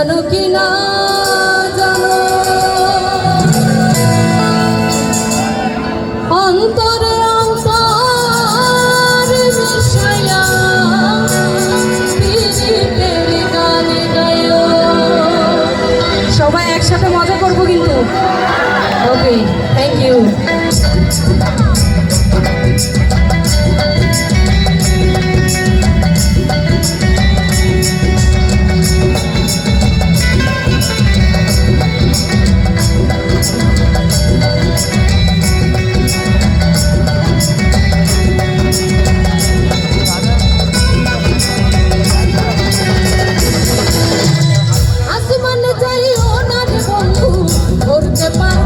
জানো কি না জানো? অন্তর সবাই একসাথে মজা করব কিন্তু। ওকে থ্যাংক ইউ পারব না তোমায়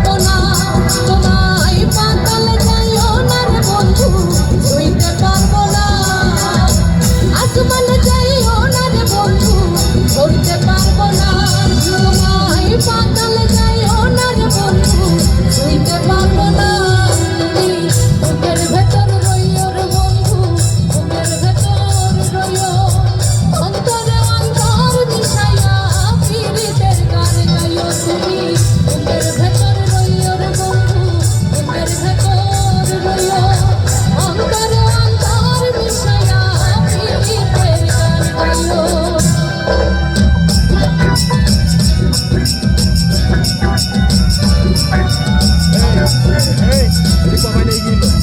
Hindi pa kayo naigiba.